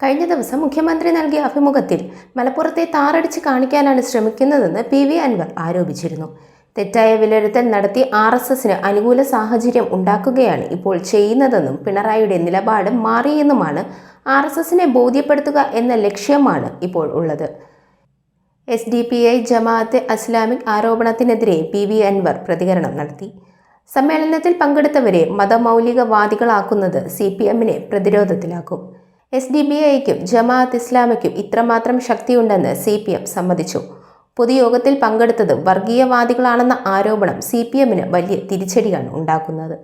കഴിഞ്ഞ ദിവസം മുഖ്യമന്ത്രി നൽകിയ അഭിമുഖത്തിൽ മലപ്പുറത്തെ താറടിച്ച് കാണിക്കാനാണ് ശ്രമിക്കുന്നതെന്ന് പി വി അൻവർ ആരോപിച്ചിരുന്നു. തെറ്റായ വിലയിരുത്തൽ നടത്തി ആർ എസ് എസിന് അനുകൂല സാഹചര്യം ഉണ്ടാക്കുകയാണ് ഇപ്പോൾ ചെയ്യുന്നതെന്നും പിണറായിയുടെ നിലപാട് മാറിയെന്നുമാണ് ആർ എസ് എസിനെ ബോധ്യപ്പെടുത്തുക എന്ന ലക്ഷ്യമാണ് ഇപ്പോൾ ഉള്ളത്. S D P I Jamaat-e Islami ആരോപണത്തിനെതിരെ P V Anvar പ്രതികരണം നടത്തി. സമ്മേളനത്തിൽ പങ്കെടുത്തവരെ മതമൗലികവാദികളാക്കുന്നത് സി പി എമ്മിനെ പ്രതിരോധത്തിലാക്കും. എസ് ഡി ബി ഐക്കും ജമാഅത്ത് ഇസ്ലാമിക്കും ഇത്രമാത്രം ശക്തിയുണ്ടെന്ന് സി പി എം സമ്മതിച്ചു. പൊതുയോഗത്തിൽ പങ്കെടുത്തത് വർഗീയവാദികളാണെന്ന ആരോപണം സി പി എമ്മിന് വലിയ തിരിച്ചടിയാണ് ഉണ്ടാക്കുന്നത്.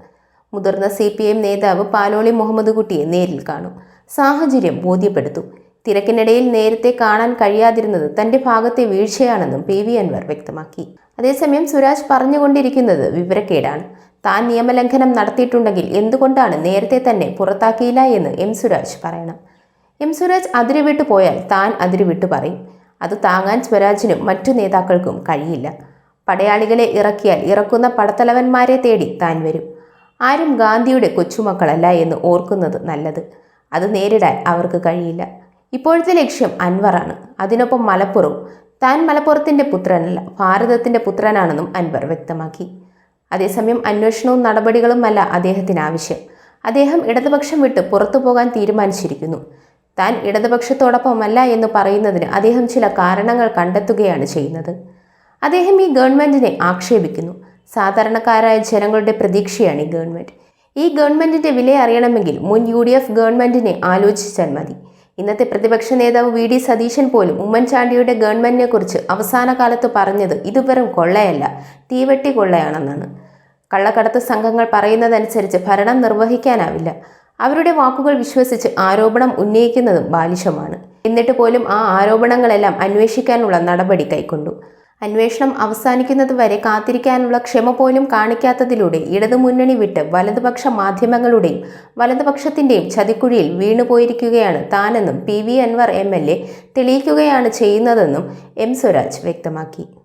മുതിർന്ന സി പി എം നേതാവ് പാലോളി മുഹമ്മദ് കുട്ടിയെ നേരിൽ കാണും. സാഹചര്യം ബോധ്യപ്പെടുത്തു. തിരക്കിനിടയിൽ നേരത്തെ കാണാൻ കഴിയാതിരുന്നത് തന്റെ ഭാഗത്തെ വീഴ്ചയാണെന്നും പി വി അൻവർ വ്യക്തമാക്കി. അതേസമയം സുരാജ് പറഞ്ഞുകൊണ്ടിരിക്കുന്നത് വിവരക്കേടാണ്. താൻ നിയമലംഘനം നടത്തിയിട്ടുണ്ടെങ്കിൽ എന്തുകൊണ്ടാണ് നേരത്തെ തന്നെ പുറത്താക്കിയില്ല എന്ന് എം സുരാജ് പറയണം. എം സുരാജ് അതിരുവിട്ടു പോയാൽ താൻ അതിരുവിട്ടു പറയും. അത് താങ്ങാൻ സ്വരാജിനും മറ്റു നേതാക്കൾക്കും കഴിയില്ല. പടയാളികളെ ഇറക്കിയാൽ ഇറക്കുന്ന പടത്തലവന്മാരെ തേടി താൻ വരും. ആരും ഗാന്ധിയുടെ കൊച്ചുമക്കളല്ല എന്ന് ഓർക്കുന്നത് നല്ലത്. അത് നേരിടാൻ അവർക്ക് കഴിയില്ല. ഇപ്പോഴത്തെ ലക്ഷ്യം അൻവറാണ്. അതിനൊപ്പം മലപ്പുറവും. താൻ മലപ്പുറത്തിന്റെ പുത്രനല്ല ഭാരതത്തിന്റെ പുത്രനാണെന്നും അൻവർ വ്യക്തമാക്കി. അതേസമയം അന്വേഷണവും നടപടികളുമല്ല അദ്ദേഹത്തിന് ആവശ്യം അദ്ദേഹം ഇടതുപക്ഷം വിട്ട് പുറത്തു പോകാൻ തീരുമാനിച്ചിരിക്കുന്നു. താൻ ഇടതുപക്ഷത്തോടൊപ്പമല്ല എന്ന് പറയുന്നതിന് അദ്ദേഹം ചില കാരണങ്ങൾ കണ്ടെത്തുകയാണ് ചെയ്യുന്നത്. അദ്ദേഹം ഈ ഗവൺമെന്റിനെ ആക്ഷേപിക്കുന്നു. സാധാരണക്കാരായ ജനങ്ങളുടെ പ്രതീക്ഷയാണ് ഈ ഗവൺമെന്റ് ഈ ഗവൺമെന്റിന്റെ വില അറിയണമെങ്കിൽ മുൻ യു ഡി എഫ് ഗവൺമെന്റിനെ ആലോചിച്ചാൽ മതി. ഇന്നത്തെ പ്രതിപക്ഷ നേതാവ് വി ഡി സതീശൻ പോലും ഉമ്മൻചാണ്ടിയുടെ ഗവൺമെന്റിനെക്കുറിച്ച് കുറിച്ച് അവസാന കാലത്ത് പറഞ്ഞത് ഇതുവരും കൊള്ളയല്ല തീവെട്ടി കൊള്ളയാണെന്നാണ്. കള്ളക്കടത്ത് സംഘങ്ങൾ പറയുന്നതനുസരിച്ച് ഭരണം നിർവഹിക്കാനാവില്ല. അവരുടെ വാക്കുകൾ വിശ്വസിച്ച് ആരോപണം ഉന്നയിക്കുന്നതും ബാലിശമാണ്. എന്നിട്ട് പോലും ആ ആരോപണങ്ങളെല്ലാം അന്വേഷിക്കാനുള്ള നടപടി കൈക്കൊണ്ടു. അന്വേഷണം അവസാനിക്കുന്നതുവരെ കാത്തിരിക്കാനുള്ള ക്ഷമ പോലും കാണിക്കാത്തതിലൂടെ ഇടതുമുന്നണി വിട്ട് വലതുപക്ഷ മാധ്യമങ്ങളുടെയും വലതുപക്ഷത്തിന്റെയും ചതിക്കുഴിയിൽ വീണുപോയിരിക്കുകയാണ് താനെന്നും P V Anvar M L A തെളിയിക്കുകയാണ് ചെയ്യുന്നതെന്നും എം സ്വരാജ് വ്യക്തമാക്കി.